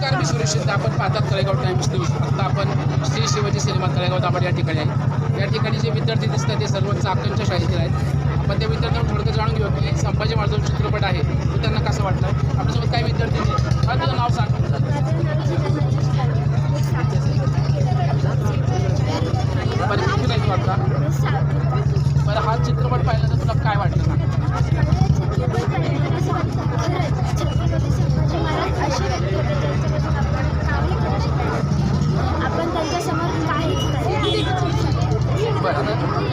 नमस्कार मी सुरेश शिंदे आपण पाहतात तळेगाव टाइम्स न्यूज आता आपण श्री शिवाजी सिनेमा तळेगाव दाभाड या ठिकाणी आहे. या ठिकाणी जे विद्यार्थी दिसतात ते सर्व चाकणच्या शाळेतील आहेत. आपण त्या विद्यार्थ्यांना थोडक्यात जाणून घेऊ की संभाजी महाराज चित्रपट आहे. तो त्यांना कसं वाटलं? आपल्यासोबत काही विद्यार्थी हा तुझं नाव सांग. बरं किती नाही तू आता बरं हा चित्रपट पाहिल्यानंतर तुला काय वाटलं?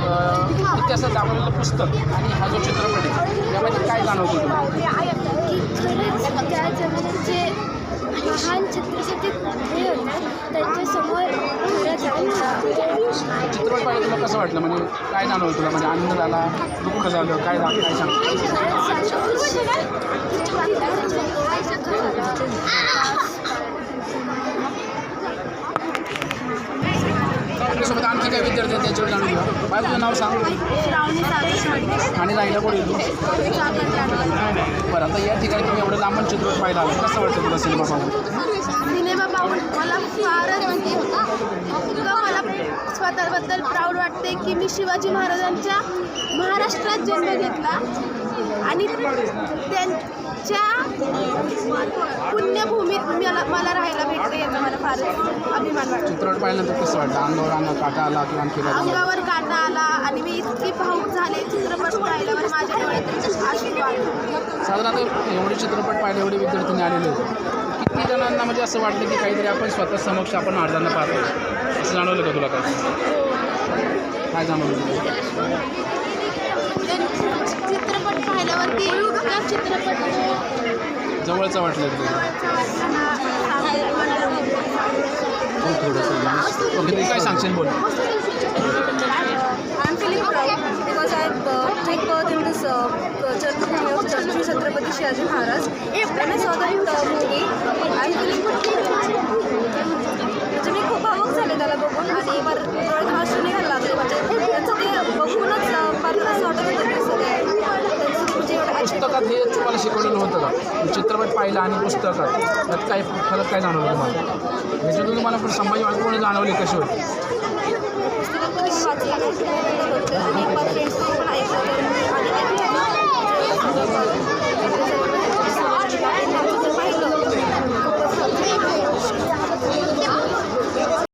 इतिहासात दाखवलेलं पुस्तक आणि हा जो चित्रपट आहे यामध्ये काय जाणवतो की खरंच त्या जगात महान छत्रपती हे होते त्यांच्यासमोर चित्रपट पाहिजे तुला कसं वाटलं? म्हणजे काय जाणवलं तुला? म्हणजे आनंद झाला दुःख झालं काय झालं? काय सांग आपल्यासोबत आणखी काही विद्यार्थी आहेत त्याच्यावर जाणून घ्या काय तुझं नाव सांग. आणि राहिलं कोणी बरं आता या ठिकाणी तुम्ही एवढं लांबण चित्रपट पाहिला आलं कसं वाटतं तुला सिनेमा पाहून? सिनेमा पाहून मला फारच म्हणजे इतकं मला स्वतःबद्दल प्राऊड वाटते की मी शिवाजी महाराजांच्या महाराष्ट्रात जन्म घेतला. आणि त्यांच्या पुण्यभूमीत मला मला राहायला भेटते याचा मला फारच अभिमान वाटतो चित्रपट पाहिल्यानंतर कसं वाटतं? अंगावर अंगा काटा आला किंवा आणखी काय? झालं? अंगावर काटा आला आणि मी इतकी भाऊक झाले चित्रपट पाहिल्यावर माझ्या डोळ्यात अश्रू आले साधारणतः एवढे चित्रपट पाहिले एवढे विद्यार्थ्यांनी आलेले होते किती जणांना म्हणजे असं वाटलं की काहीतरी आपण स्वतः समक्ष आपण महाराजांना पाहतो असं जाणवलं का तुला काय काय जाणवलं तुला? चित्रपट पाहिल्यावरती जवळचा वाटलं तुला. थोडंसं ओके तू काय सांगशील बोल. महाराज feeling proud because आणि का चित्रपट पाहिला आणि पुस्तकात त्यात काय फरक काय जाणवलं तुम्हाला ह्याच्यातून तुम्हाला पण संभाजी महाराज कोणी जाणवले कसे होते.